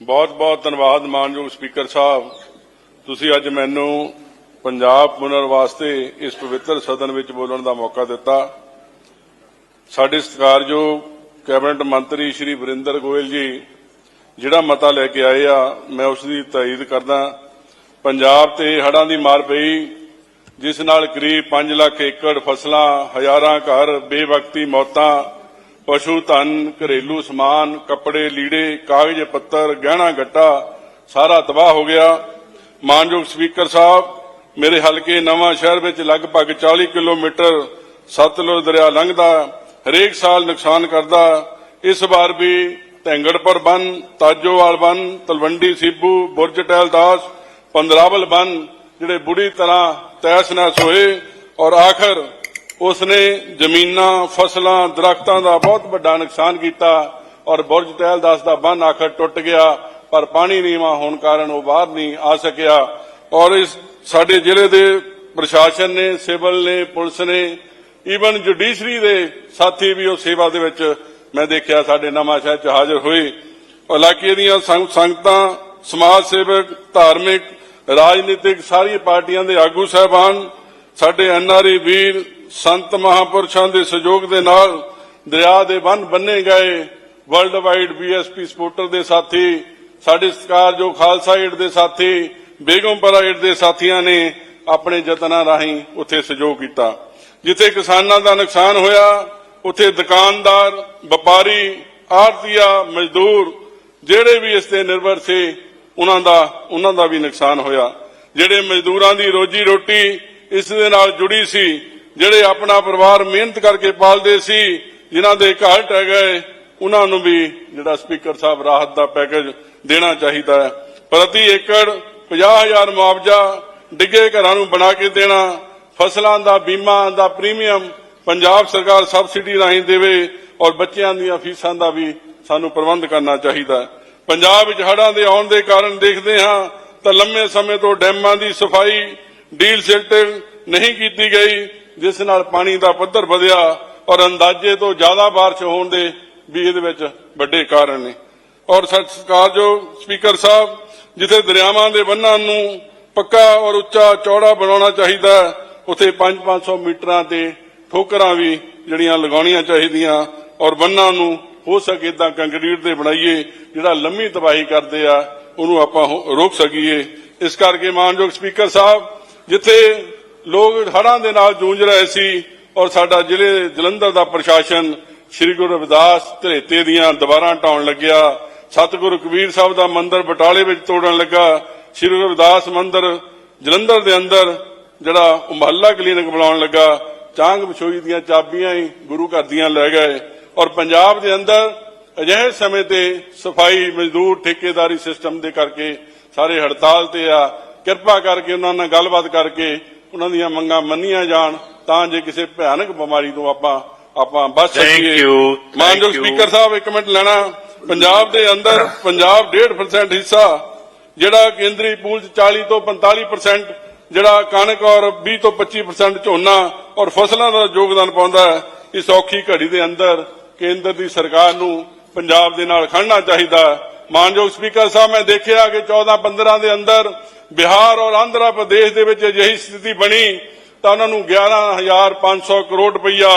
ਬਹੁਤ ਬਹੁਤ ਧੰਨਵਾਦ ਮਾਨਯੋਗ ਸਪੀਕਰ ਸਾਹਿਬ। ਤੁਸੀਂ ਅੱਜ ਮੈਨੂੰ ਪੰਜਾਬ ਪੁਨਰ ਵਾਸਤੇ ਇਸ ਪਵਿੱਤਰ ਸਦਨ ਵਿੱਚ ਬੋਲਣ ਦਾ ਮੌਕਾ ਦਿੱਤਾ। ਸਾਡੇ ਸਤਿਕਾਰਯੋਗ ਕੈਬਨਿਟ ਮੰਤਰੀ ਸ਼੍ਰੀ ਵਰਿੰਦਰ ਗੋਇਲ ਜੀ, ਜਿਹੜਾ ਮਤਾ ਲੈ ਕੇ ਆਏ ਆ, ਮੈਂ ਉਸ ਦੀ ਤਾਇਦ ਕਰਦਾ। ਪੰਜਾਬ ਤੇ ਹੜਾਂ ਦੀ ਮਾਰ ਪਈ, ਜਿਸ ਨਾਲ ਕਰੀਬ 5 ਲੱਖ ਏਕੜ ਫਸਲਾਂ, ਹਜ਼ਾਰਾਂ ਘਰ, ਬੇਵਕਤੀ ਮੌਤਾਂ ਪਸ਼ੂ ਧਨ, ਘਰੇਲੂ ਸਮਾਨ, ਕੱਪੜੇ, ਲੀੜੇ, ਕਾਗਜ਼, ਪੱਤਰ, ਗਹਿਣਾ, ਗੱਟਾ, ਸਾਰਾ ਤਬਾਹ ਹੋ ਗਿਆ। ਮਾਨਯੋਗ ਸਪੀਕਰ ਸਾਹਿਬ, ਮੇਰੇ ਹਲਕੇ ਨਵਾਂ ਸ਼ਹਿਰ ਵਿੱਚ ਲਗਭਗ 40 ਕਿਲੋਮੀਟਰ ਸਤਲੁਜ ਦਰਿਆ ਲੰਘਦਾ, ਹਰੇਕ ਸਾਲ ਨੁਕਸਾਨ ਕਰਦਾ। ਇਸ ਵਾਰ ਵੀ ਢੈਂਗੜਪੁਰ ਬੰਨ, ਤਾਜੋਵਾਲ ਬੰਨ, ਤਲਵੰਡੀ ਸੀਬੂ, ਬੁਰਜ ਟਹਿਲਦਾਸ, ਪੰਦਰਾਵਲ ਬੰਨ, ਜਿਹੜੇ ਬੁਰੀ ਤਰ੍ਹਾਂ ਤੈਸ ਨੈਸ ਹੋਏ, ਔਰ ਆਖਰ ਉਸ ਨੇ ਜ਼ਮੀਨਾਂ, ਫਸਲਾਂ, ਦਰਖਤਾਂ ਦਾ ਬਹੁਤ ਵੱਡਾ ਨੁਕਸਾਨ ਕੀਤਾ ਔਰ ਬੁਰਜ ਟਹਿਲਦਾਸ ਦਾ ਬੰਨ ਆਖਰ ਟੁੱਟ ਗਿਆ, ਪਰ ਪਾਣੀ ਨੀਵਾਂ ਹੋਣ ਕਾਰਨ ਉਹ ਬਾਹਰ ਨਹੀਂ ਆ ਸਕਿਆ ਔਰ ਇਸ ਸਾਡੇ ਜ਼ਿਲ੍ਹੇ ਦੇ ਪ੍ਰਸ਼ਾਸਨ ਨੇ, ਸਿਵਲ ਨੇ, ਪੁਲਿਸ ਨੇ ਈਵਨ ਜੁਡੀਸ਼ਰੀ ਦੇ ਸਾਥੀ ਵੀ ਉਹ ਸੇਵਾ ਦੇ ਵਿੱਚ ਮੈਂ ਦੇਖਿਆ ਸਾਡੇ ਨਵਾਂ ਸ਼ਹਿਰ ਚ ਹਾਜ਼ਰ ਹੋਏ। ਇਲਾਕੇ ਦੀਆਂ ਸੰਗ- ਸੰਗਤਾਂ ਸਮਾਜ ਸੇਵਕ, ਧਾਰਮਿਕ, ਰਾਜਨੀਤਿਕ ਸਾਰੀਆਂ ਪਾਰਟੀਆਂ ਦੇ ਆਗੂ ਸਾਹਿਬਾਨ, ਸਾਡੇ ਐਨਆਰਈ ਵੀਰ ਸੰਤ ਮਹਾਪੁਰਸ਼ਾਂ ਦੇ ਸਹਿਯੋਗ ਦੇ ਨਾਲ ਦਰਿਆ ਦੇ ਬੰਨ ਬੰਨੇ ਗਏ। ਵਰਲਡ ਵਾਈਡ ਬੀਐਸਪੀ ਸਪੋਰਟਰ ਦੇ ਸਾਥੀ, ਸਾਡੇ ਜੋ ਖਾਲਸਾ ਏਡ ਦੇ ਸਾਥੀ, ਬੇਗਮਪੁਰਾ ਏਡ ਦੇ ਸਾਥੀਆਂ ਨੇ ਆਪਣੇ ਯਤਨਾਂ ਰਾਹੀਂ ਉੱਥੇ ਸਹਿਯੋਗ ਕੀਤਾ। ਜਿੱਥੇ ਕਿਸਾਨਾਂ ਦਾ ਨੁਕਸਾਨ ਹੋਇਆ, ਉੱਥੇ ਦੁਕਾਨਦਾਰ, ਵਪਾਰੀ ਆੜਤੀਆ ਮਜ਼ਦੂਰ, ਜਿਹੜੇ ਵੀ ਇਸ ਤੇ ਨਿਰਭਰ ਸੀ, ਉਹਨਾਂ ਦਾ ਉਹਨਾਂ ਦਾ ਵੀ ਨੁਕਸਾਨ ਹੋਇਆ। ਜਿਹੜੇ ਮਜ਼ਦੂਰਾਂ ਦੀ ਰੋਜੀ ਰੋਟੀ ਇਸ ਦੇ ਨਾਲ ਜੁੜੀ ਸੀ ਜਿਹੜੇ ਆਪਣਾ ਪਰਿਵਾਰ ਮਿਹਨਤ ਕਰਕੇ ਪਾਲਦੇ ਸੀ, ਜਿਨ੍ਹਾਂ ਦੇ ਘਰ ਟਹਿ ਗਏ, ਉਹਨਾਂ ਨੂੰ ਵੀ ਜਿਹੜਾ ਸਪੀਕਰ ਸਾਹਿਬ ਰਾਹਤ ਦਾ ਪੈਕੇਜ ਦੇਣਾ ਚਾਹੀਦਾ ਹੈ। ਪ੍ਰਤੀ ਏਕੜ 50000 ਮੁਆਵਜ਼ਾ ਡਿੱਗੇ ਘਰਾਂ ਨੂੰ ਬਣਾ ਕੇ ਦੇਣਾ, ਫਸਲਾਂ ਦਾ, ਬੀਮਾ ਦਾ ਪ੍ਰੀਮੀਅਮ ਪੰਜਾਬ ਸਰਕਾਰ ਸਬਸਿਡੀ ਰਾਹੀਂ ਦੇਵੇ ਔਰ ਬੱਚਿਆਂ ਦੀਆਂ ਫੀਸਾਂ ਦਾ ਵੀ ਸਾਨੂੰ ਪ੍ਰਬੰਧ ਕਰਨਾ ਚਾਹੀਦਾ ਹੈ। ਪੰਜਾਬ ਵਿੱਚ ਹੜ੍ਹਾਂ ਦੇ ਆਉਣ ਦੇ ਕਾਰਨ ਦੇਖਦੇ ਹਾਂ ਤਾਂ ਲੰਮੇ ਸਮੇਂ ਤੋਂ ਡੈਮਾਂ ਦੀ ਸਫ਼ਾਈ ਡੀਲ ਸਿਲਟਿੰਗ ਨਹੀਂ ਕੀਤੀ ਗਈ। ਜਿਸ ਨਾਲ ਪਾਣੀ ਦਾ ਪੱਧਰ ਵਧਿਆ ਔਰ ਅੰਦਾਜ਼ੇ ਤੋਂ ਜ਼ਿਆਦਾ ਬਾਰਿਸ਼ ਹੋਣ ਦੇ ਵੀ ਇਹਦੇ ਵਿੱਚ ਵੱਡੇ ਕਾਰਨ ਨੇ। ਔਰ ਸਤਿਕਾਰਯੋਗ ਸਪੀਕਰ ਸਾਹਿਬ ਜਿੱਥੇ ਦਰਿਆਵਾਂ ਦੇ ਬੰਨਾਂ ਨੂੰ ਪੱਕਾ ਔਰ ਉੱਚਾ ਚੌੜਾ ਬਣਾਉਣਾ ਚਾਹੀਦਾ ਹੈ, ਉੱਥੇ 5-500 ਮੀਟਰਾਂ ਤੇ ਠੋਕਰਾਂ ਵੀ ਜਿਹੜੀਆਂ ਲਗਾਉਣੀਆਂ ਚਾਹੀਦੀਆਂ ਔਰ ਬੰਨਾਂ ਨੂੰ ਹੋ ਸਕੇ ਤਾਂ ਕੰਕਰੀਟ ਦੇ ਬਣਾਈਏ ਜਿਹੜਾ ਲੰਮੀ ਤਬਾਹੀ ਕਰਦੇ ਆ ਉਹਨੂੰ ਆਪਾਂ ਰੋਕ ਸਕੀਏ। ਇਸ ਕਰਕੇ ਮਾਨਯੋਗ ਸਪੀਕਰ ਸਾਹਿਬ ਜਿੱਥੇ ਲੋਕ ਹੜਾਂ ਦੇ ਨਾਲ ਜੂਝ ਰਹੇ ਸੀ ਔਰ ਸਾਡਾ ਜ਼ਿਲ੍ਹੇ ਜਲੰਧਰ ਦਾ ਪ੍ਰਸ਼ਾਸਨ ਸ੍ਰੀ ਗੁਰੂ ਰਵਿਦਾਸ ਧਰੇਤੇ ਦੀਆਂ ਦੀਵਾਰਾਂ ਢਾਉਣ ਲੱਗਿਆ। ਸਤਿਗੁਰੂ ਕਬੀਰ ਸਾਹਿਬ ਦਾ ਮੰਦਿਰ ਬਟਾਲੇ ਵਿੱਚ ਤੋੜਨ ਲੱਗਾ। ਸ੍ਰੀ ਗੁਰੂ ਰਵਿਦਾਸ ਮੰਦਿਰ ਜਲੰਧਰ ਦੇ ਅੰਦਰ ਜਿਹੜਾ ਮਹੱਲਾ ਕਲੀਨਿਕ ਬਣਾਉਣ ਲੱਗਾ। ਚਾਂਗ ਵਿਛੋਈ ਦੀਆਂ ਚਾਬੀਆਂ ਹੀ ਗੁਰੂ ਘਰ ਦੀਆਂ ਲੈ ਗਏ ਔਰ ਪੰਜਾਬ ਦੇ ਅੰਦਰ ਅਜਿਹੇ ਸਮੇਂ ਤੇ ਸਫ਼ਾਈ, ਮਜ਼ਦੂਰ, ਠੇਕੇਦਾਰੀ ਸਿਸਟਮ ਦੇ ਕਰਕੇ ਸਾਰੇ ਹੜਤਾਲ ਤੇ ਆ। ਕਿਰਪਾ ਕਰਕੇ ਉਹਨਾਂ ਨਾਲ ਗੱਲਬਾਤ ਕਰਕੇ ਉਹਨਾਂ ਦੀਆਂ ਮੰਗਾਂ ਮੰਨੀਆਂ ਜਾਣ ਤਾਂ ਜੇ ਕਿਸੇ ਭਿਆਨਕ ਬਿਮਾਰੀ ਤੋਂ ਆਪਾਂ ਆਪਾਂ ਬਚ ਸਕੀਏ ਮਾਨਯੋਗ. ਸਪੀਕਰ ਸਾਹਿਬ ਇੱਕ ਮਿੰਟ ਲੈਣਾ ਪੰਜਾਬ ਦੇ ਅੰਦਰ ਪੰਜਾਬ 1.5% ਹਿੱਸਾ ਜਿਹੜਾ ਕੇਂਦਰੀ ਪੂਲ ਚ 40 ਤੋਂ 45% ਜਿਹੜਾ ਕਣਕ ਔਰ 20 ਤੋਂ 25% ਝੋਨਾ ਔਰ ਫਸਲਾਂ ਦਾ ਯੋਗਦਾਨ ਪਾਉਂਦਾ ਹੈ ਇਸ ਔਖੀ ਘੜੀ ਦੇ ਅੰਦਰ ਕੇਂਦਰ ਦੀ ਸਰਕਾਰ ਨੂੰ ਪੰਜਾਬ ਦੇ ਨਾਲ ਖੜਨਾ ਚਾਹੀਦਾ। ਮਾਨਯੋਗ ਸਪੀਕਰ ਸਾਹਿਬ, ਮੈਂ ਦੇਖਿਆ ਕਿ 14 15 ਦੇ ਅੰਦਰ ਬਿਹਾਰ ਔਰ ਆਂਧਰਾ ਪ੍ਰਦੇਸ਼ ਦੇ ਵਿੱਚ ਅਜਿਹੀ ਸਥਿਤੀ ਬਣੀ ਤਾਂ ਉਹਨਾਂ ਨੂੰ 11500 ਕਰੋੜ ਰੁਪਈਆ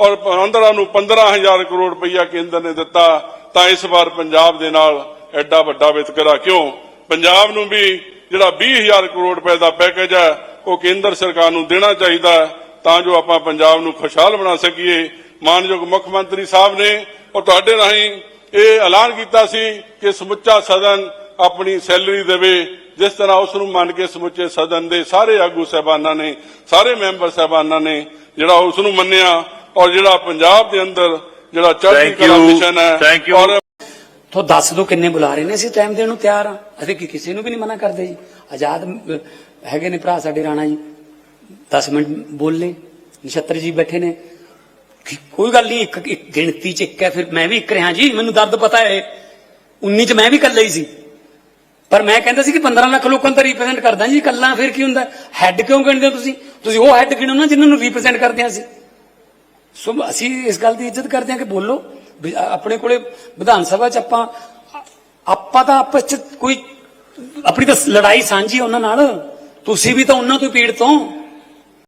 ਔਰ ਆਂਧਰਾ ਨੂੰ 15000 ਕਰੋੜ ਰੁਪਈਆ ਕੇਂਦਰ ਨੇ ਦਿੱਤਾ ਤਾਂ ਇਸ ਵਾਰ ਪੰਜਾਬ ਦੇ ਨਾਲ ਐਡਾ ਵੱਡਾ ਵਿਤਕਰਾ ਕਿਉਂ? ਪੰਜਾਬ ਨੂੰ ਵੀ ਜਿਹੜਾ 20000 ਕਰੋੜ ਰੁਪਏ ਦਾ ਪੈਕੇਜ ਹੈ, ਉਹ ਕੇਂਦਰ ਸਰਕਾਰ ਨੂੰ ਦੇਣਾ ਚਾਹੀਦਾ ਹੈ ਤਾਂ ਜੋ ਆਪਾਂ ਪੰਜਾਬ ਨੂੰ ਖੁਸ਼ਹਾਲ ਬਣਾ ਸਕੀਏ। ਮਾਨਯੋਗ ਮੁੱਖ ਮੰਤਰੀ ਸਾਹਿਬ ਨੇ ਔਰ ਤੁਹਾਡੇ ਰਾਹੀਂ ਇਹ ਐਲਾਨ ਕੀਤਾ ਸੀ ਕਿ ਸਮੁੱਚਾ ਸਦਨ ਆਪਣੀ ਸੈਲਰੀ ਦੇਵੇ ਜਿਸ ਤਰ੍ਹਾਂ ਉਸ ਨੂੰ ਮੰਨ ਕੇ ਸਮੁੱਚੇ ਸਦਨ ਦੇ ਸਾਰੇ ਆਗੂ ਸਹਿਬਾਨਾਂ ਨੇ ਸਾਰੇ ਮੈਂਬਰ ਸਹਿਬਾਨਾਂ ਨੇ ਜਿਹੜਾ ਉਸ ਨੂੰ ਮੰਨਿਆ ਔਰ ਜਿਹੜਾ ਪੰਜਾਬ ਦੇ ਅੰਦਰ ਜਿਹੜਾ ਚੜ੍ਹਦੀ ਕਲਾ. ਮਿਸ਼ਨ ਹੈ. ਔਰ ਤੋ ਦੱਸ ਦੋ ਕਿੰਨੇ ਬੁਲਾ ਰਹੇ ਨੇ ਅਸੀਂ ਟਾਈਮ ਦੇਣ ਨੂੰ ਤਿਆਰ ਆ? ਅਸੀਂ ਕਿ ਕਿਸੇ ਨੂੰ ਵੀ ਨਹੀਂ ਮਨਾ ਕਰਦੇ ਜੀ। ਆਜ਼ਾਦ ਹੈਗੇ ਨੇ ਭਰਾ ਸਾਡੇ ਰਾਣਾ ਜੀ। 10 ਮਿੰਟ ਬੋਲੇ ਨਛੱਤਰ ਜੀ ਬੈਠੇ ਨੇ। ਕੋਈ ਗੱਲ ਨਹੀਂ, ਇੱਕ ਇੱਕ ਗਿਣਤੀ ਚ ਇੱਕ ਹੈ, ਫਿਰ ਮੈਂ ਵੀ ਇੱਕ ਰਿਹਾ ਜੀ, ਮੈਨੂੰ ਦਰਦ ਪਤਾ ਹੈ। 19 ਚ ਮੈਂ ਵੀ ਇਕੱਲਾ ਹੀ ਸੀ। ਪਰ ਮੈਂ ਕਹਿੰਦਾ ਸੀ ਕਿ 15 ਲੱਖ ਲੋਕਾਂ ਨੂੰ ਤਾਂ ਰਿਪਰੈਜ਼ੈਂਟ ਕਰਦਾ ਜੀ, ਇਕੱਲਾ, ਫਿਰ ਕੀ ਹੁੰਦਾ? ਹੈੱਡ ਕਿਉਂ ਗਿਣਦੇ ਹੋ ਤੁਸੀਂ? ਤੁਸੀਂ ਉਹ ਹੈੱਡ ਗਿਣੋ ਨਾ ਜਿਨ੍ਹਾਂ ਨੂੰ ਰਿਪਰੈਜ਼ੈਂਟ ਕਰਦੇ ਹਾਂ ਅਸੀਂ। ਸੋ ਅਸੀਂ ਇਸ ਗੱਲ ਦੀ ਇੱਜ਼ਤ ਕਰਦੇ ਹਾਂ ਕਿ ਬੋਲੋ ਆਪਣੇ ਕੋਲੇ ਵਿਧਾਨ ਸਭਾ ਚ ਆਪਾਂ ਆਪਾਂ ਤਾਂ ਆਪਸ ਚ ਕੋਈ, ਆਪਣੀ ਤਾਂ ਲੜਾਈ ਸਾਂਝੀ ਉਹਨਾਂ ਨਾਲ। ਤੁਸੀਂ ਵੀ ਤਾਂ ਉਹਨਾਂ ਤੋਂ ਪੀੜਤ ਹੋ।